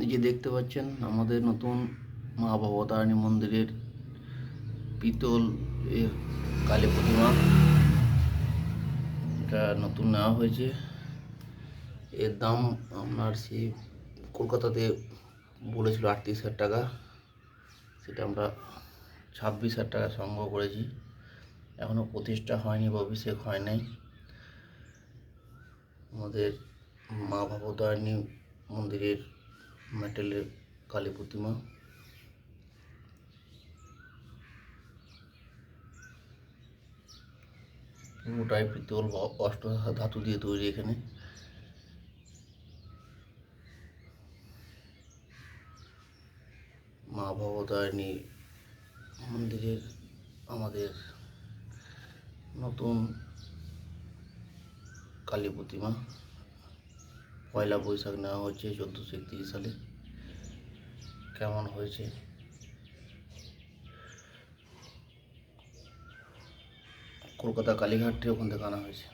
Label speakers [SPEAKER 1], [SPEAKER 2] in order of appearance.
[SPEAKER 1] এই যে দেখতে পাচ্ছেন, আমাদের নতুন মা ভবতারিণী মন্দিরের পিতল এর কালী প্রতিমা। এটা নতুন নেওয়া হয়েছে। এর দাম আপনার সেই কলকাতাতে বলেছিল আটত্রিশ হাজার টাকা। সেটা আমরা ছাব্বিশ হাজার টাকা সংগ্রহ করেছি। এখনও প্রতিষ্ঠা হয়নি বা অভিষেক হয় নাই। আমাদের মা ভবতারিণী মন্দিরের মেটেলের কালী প্রতিমা। পুরোটাই পিতল অষ্ট ধাতু দিয়ে তৈরি এখানে। মা ভবতারিণী মন্দিরের আমাদের নতুন কালী প্রতিমা। পয়লা বৈশাখ নেওয়া হচ্ছে চোদ্দোশো একত্রিশ সালে। কেমন হয়েছে? কলকাতা কালীঘাটটি ওখান থেকে আনা হয়েছে।